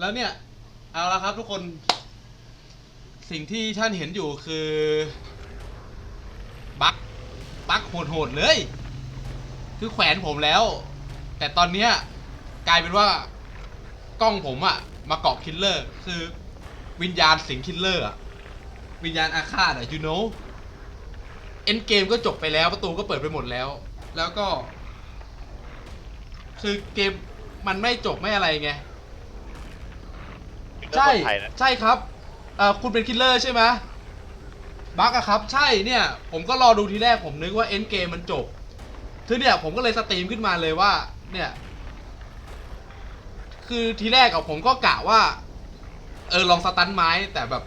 แล้วเนี่ย เอาละครับทุกคน สิ่งที่ท่านเห็นอยู่คือ บั๊กบั๊กโหดๆเลย คือแขวนผมแล้ว แต่ตอนเนี้ยกลายเป็นว่ากล้องผมอะมาเกาะคิลเลอร์ คือวิญญาณสิงคิลเลอร์อะวิญญาณอาฆาตอะ you know เอ็นเกมก็จบไปแล้วประตูก็เปิดไปหมดแล้ว แล้วก็ คือเกมมันไม่จบไม่อะไรไง ใช่ไทยนะใช่ครับเอ่อคุณเป็นคิลเลอร์ใช่ไหมบั๊กอะครับ ใช่เนี่ย ผมก็รอดูทีแรกผมนึกว่าเอ็นเกมมันจบคือเนี่ยผมก็เลยสตรีมขึ้นมาเลยว่า เนี่ย คือทีแรกกับผมก็กะว่า เออลองสตันไม้แต่แบบ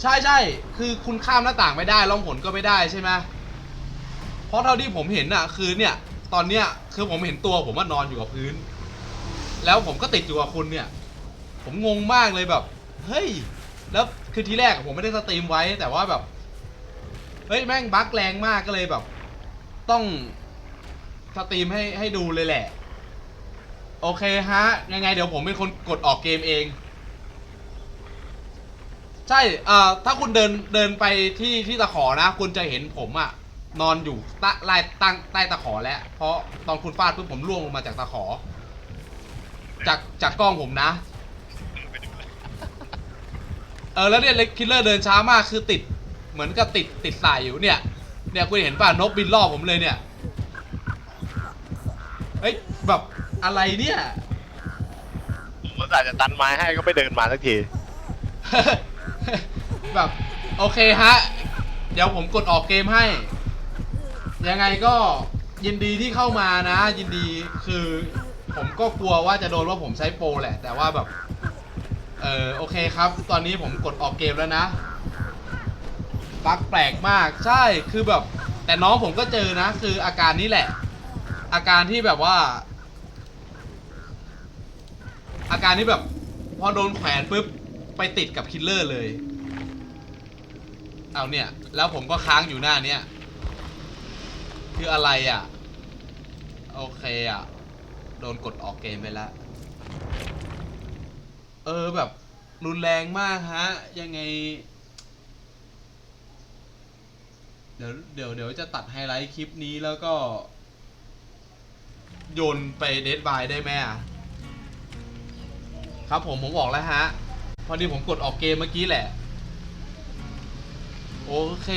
ใช่ใช่คือคุณข้ามหน้าต่างไม่ได้ล่องหนก็ไม่ได้ใช่ไหมเพราะเท่าที่ผมเห็นอะคือเนี่ย ตอนเนี้ยคือผมเห็นตัวผมว่านอนอยู่กับพื้น แล้วผมก็ติดอยู่กับคุณเนี่ย ผมงงมากเลยแบบ เฮ้ย แล้วคือทีแรกอะผมไม่ได้สตรีมไว้แต่ว่าแบบ เฮ้ยแม่งบั๊กแรงมากก็เลยแบบ ต้องสตรีมให้ให้ดูเลยแหละ โอเคฮะ ยังไงเดี๋ยวผมเป็นคนกดออกเกมเอง ใช่เอ่อถ้าคุณเดินเดินไปที่ที่ตะขอนะ คุณจะเห็นผมอะนอนอยู่ใต้ใต้ตั้งใต้ตะขอแล้ว เพราะตอนคุณฟาดปุ๊บผมร่วงลงมาจากตะขอ จากจากกล้องผมนะ เออแล้วเนี่ยคิลเลอร์เดินช้ามากคือติดเหมือนกับติดติดสายอยู่เนี่ย เนี่ยคุณเห็นป่ะนกบินรอบผมเลยเนี่ยเฮ้ยแบบอะไรเนี่ยผมก็อาจจะตันไม้ให้ก็ไม่เดินมาสักที แบบโอเคฮะ เดี๋ยวผมกดออกเกมให้ ยังไงก็ยินดีที่เข้ามานะ ยินดีคือผมก็กลัวว่าจะโดนว่าผมใช้โปรแหละ แต่ว่าแบบ เออโอเคครับ ตอนนี้ผมกดออกเกมแล้วนะบั๊กแปลกมากใช่คือแบบ แต่น้องผมก็เจอนะ คืออาการนี้แหละ อาการที่แบบว่า อาการที่แบบ พอโดนแขวนปุ๊บไปติดกับคิลเลอร์เลย เอาเนี่ย แล้วผมก็ค้างอยู่หน้าเนี้ยคืออะไรอะ โอเคอะ โดนกดออกเกมไปแล้ว เออแบบ รุนแรงมากฮะ ยังไง เดี๋ยวเดี๋ยวเดี๋ยวจะตัดไฮไลท์คลิปนี้แล้วก็ โยนไปเดดบายได้ไหมอะครับผมผมบอกแล้วฮะ พอดีผมกดออกเกมเมื่อกี้แหละ โอเค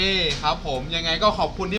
ครับผมยังไงก็ขอบคุณที่